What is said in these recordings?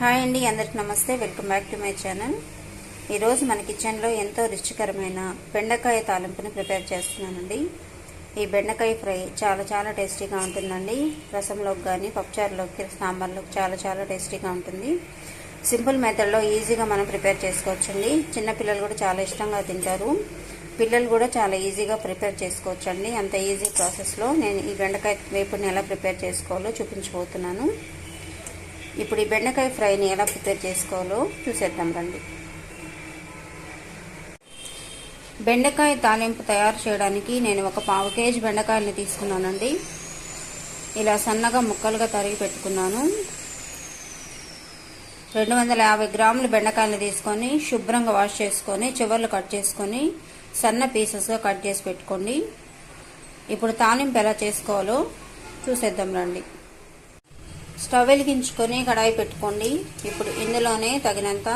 Hi అండి అందరికి నమస్తే. Welcome back to my channel. ఈరోజు మన కిచెన్లో ఎంతో రుచికరమైన బెండకాయ తాలింపుని ప్రిపేర్ చేస్తున్నానండి. ఈ బెండకాయ ఫ్రై చాలా చాలా టేస్టీగా ఉంటుందండి. రసంలోకి కానీ పప్పుచారులోకి సాంబార్లోకి చాలా చాలా టేస్టీగా ఉంటుంది. సింపుల్ మెథడ్లో ఈజీగా మనం ప్రిపేర్ చేసుకోవచ్చండి. చిన్నపిల్లలు కూడా చాలా ఇష్టంగా తింటారు. పిల్లలు కూడా చాలా ఈజీగా ప్రిపేర్ చేసుకోవచ్చండి. అంత ఈజీ ప్రాసెస్లో నేను ఈ బెండకాయ వేపుని ఎలా ప్రిపేర్ చేసుకోవాలో చూపించబోతున్నాను. ఇప్పుడు ఈ బెండకాయ ఫ్రైని ఎలా ప్రిపేర్ చేసుకోవాలో చూసేద్దాం రండి. బెండకాయ తాలింపు తయారు చేయడానికి నేను ఒక పావు కేజీ బెండకాయలని తీసుకున్నానండి. ఇలా సన్నగా ముక్కలుగా తరిగి పెట్టుకున్నాను. రెండు వందల యాభై గ్రాముల బెండకాయలు తీసుకొని శుభ్రంగా వాష్ చేసుకొని చివర్లు కట్ చేసుకొని సన్న పీసెస్గా కట్ చేసి పెట్టుకోండి. ఇప్పుడు తాలింపు ఎలా చేసుకోవాలో చూసేద్దాం రండి. స్టవ్ వెలిగించుకొని కడాయి పెట్టుకోండి. ఇప్పుడు ఇందులోనే తగినంత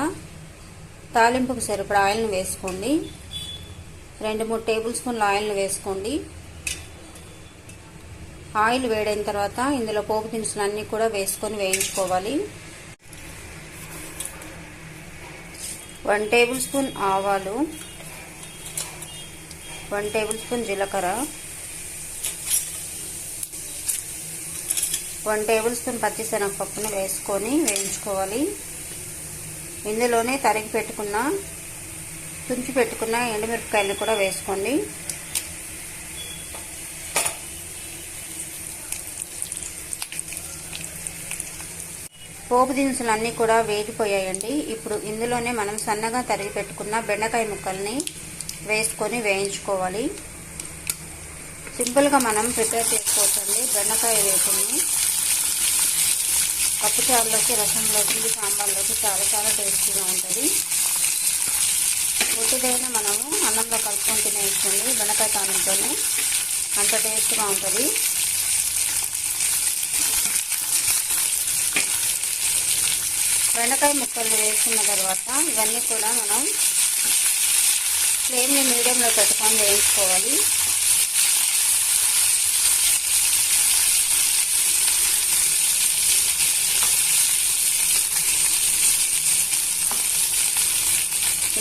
తాలింపుకు సరిపడా ఆయిల్ని వేసుకోండి. రెండు మూడు టేబుల్ స్పూన్ల ఆయిల్ని వేసుకోండి. ఆయిల్ వేడైన తర్వాత ఇందులో పోపు దినుసులు అన్నీ కూడా వేసుకొని వేయించుకోవాలి. వన్ టేబుల్ స్పూన్ ఆవాలు వన్ టేబుల్ స్పూన్ జీలకర్ర వన్ టేబుల్ స్పూన్ పచ్చిశనగపప్పును వేసుకొని వేయించుకోవాలి. ఇందులోనే తరిగి పెట్టుకున్న తుంచి పెట్టుకున్న ఎండుమిరపకాయలు కూడా వేసుకోండి. పోపు దినుసులు అన్నీ కూడా వేగిపోయాయండి. ఇప్పుడు ఇందులోనే మనం సన్నగా తరిగి పెట్టుకున్న బెండకాయ ముక్కల్ని వేసుకొని వేయించుకోవాలి. సింపుల్గా మనం ప్రిపేర్ చేసుకోవచ్చండి బెండకాయ వేపుని. పప్పుచారులోకి రసంలోకి సాంబార్లోకి చాలా చాలా టేస్టీగా ఉంటుంది. ఉట్టిదైనా మనము అన్నంలో కలుపుకొని తినేయచ్చండి బెండకాయ తాలింపుతోనే అంత టేస్ట్గా ఉంటుంది. బెండకాయ ముక్కలు వేసుకున్న తర్వాత ఇవన్నీ కూడా మనం ఫ్లేమ్ని మీడియంలో పెట్టుకొని వేయించుకోవాలి.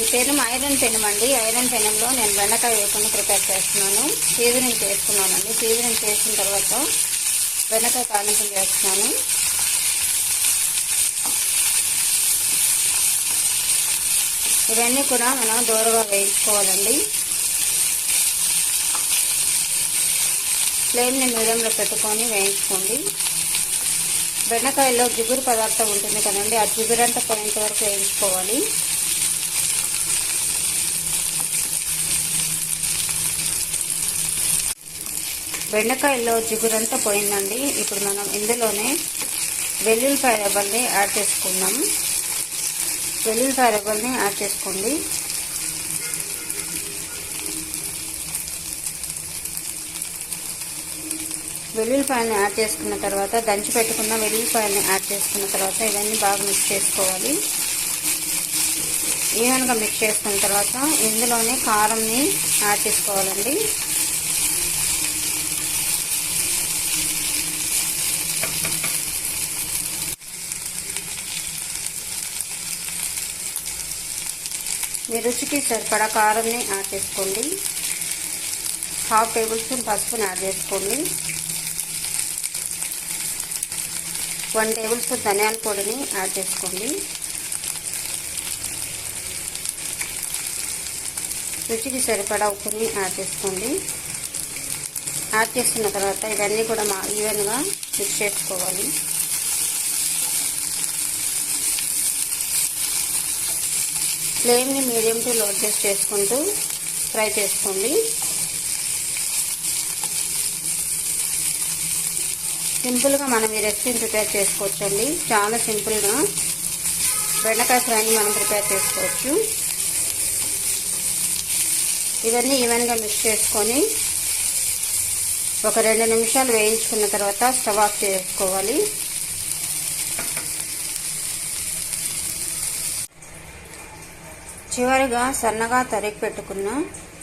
ఈ పెనం ఐరన్ పెనం అండి. ఐరన్ పెనంలో నేను బెండకాయ వేసుకుని ప్రిపేర్ చేస్తున్నాను. సీజనింగ్ చేసుకున్నానండి సీజనింగ్ చేసిన తర్వాత బెండకాయ తాలింపు చేస్తున్నాను. ఇవన్నీ కూడా మనం దూరగా వేయించుకోవాలండి. ఫ్లేమ్ని మీడియంలో పెట్టుకొని వేయించుకోండి. బెండకాయలో జిగురు పదార్థం ఉంటుంది కదండి. ఆ జిగురంతా పోయేంత వరకు వేయించుకోవాలి. బెండకాయల్లో జిగురంతా పోయిందండి. ఇప్పుడు మనం ఇందులోనే వెల్లుల్లిపాయ రెబ్బల్ని యాడ్ చేసుకుందాం. వెల్లుల్లిపాయ రెబ్బల్ని యాడ్ చేసుకోండి. వెల్లుల్లిపాయని యాడ్ చేసుకున్న తర్వాత దంచి పెట్టుకున్న వెల్లుల్లిపాయలను యాడ్ చేసుకున్న తర్వాత ఇవన్నీ బాగా మిక్స్ చేసుకోవాలి. ఈవెన్గా మిక్స్ చేసుకున్న తర్వాత ఇందులోనే కారంని యాడ్ చేసుకోవాలండి. మీ రుచికి సరిపడా కారంని యాడ్ చేసుకోండి. హాఫ్ టేబుల్ స్పూన్ పసుపుని యాడ్ చేసుకోండి. వన్ టేబుల్ స్పూన్ ధనియాల పొడిని యాడ్ చేసుకోండి. రుచికి సరిపడా ఉప్పుని యాడ్ చేసుకోండి. యాడ్ చేసుకున్న తర్వాత ఇవన్నీ కూడా మా ఈవెన్గా మిక్స్ చేసుకోవాలి. ఫ్లేమ్ని మీడియం టు లో అడ్జస్ట్ చేసుకుంటూ ఫ్రై చేసుకోండి. సింపుల్గా మనం ఈ రెసిపీని ప్రిపేర్ చేసుకోవచ్చండి. చాలా సింపుల్గా బెండకాయ ఫ్రైని మనం ప్రిపేర్ చేసుకోవచ్చు. ఇవన్నీ ఈవెన్గా మిక్స్ చేసుకొని ఒక రెండు నిమిషాలు వేయించుకున్న తర్వాత స్టవ్ ఆఫ్ చేసుకోవాలి. చివరిగా సన్నగా తరిగి పెట్టుకున్న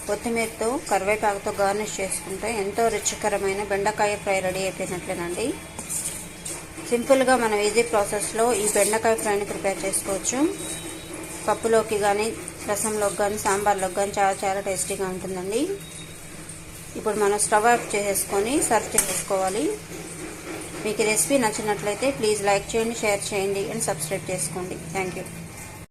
కొత్తిమీరతో కరివేపాకుతో గార్నిష్ చేసుకుంటే ఎంతో రుచికరమైన బెండకాయ ఫ్రై రెడీ అయిపోయినట్లేనండి. సింపుల్గా మనం ఈజీ ప్రాసెస్లో ఈ బెండకాయ ఫ్రైని ప్రిపేర్ చేసుకోవచ్చు. పప్పులోకి కానీ రసంలోకి కానీ సాంబార్లోకి కానీ చాలా చాలా టేస్టీగా ఉంటుందండి. ఇప్పుడు మనం స్టవ్ ఆఫ్ చేసేసుకొని సర్వ్ చేసుకోవాలి. మీకు రెసిపీ నచ్చినట్లయితే ప్లీజ్ లైక్ చేయండి షేర్ చేయండి అండ్ సబ్స్క్రైబ్ చేసుకోండి. Thank you.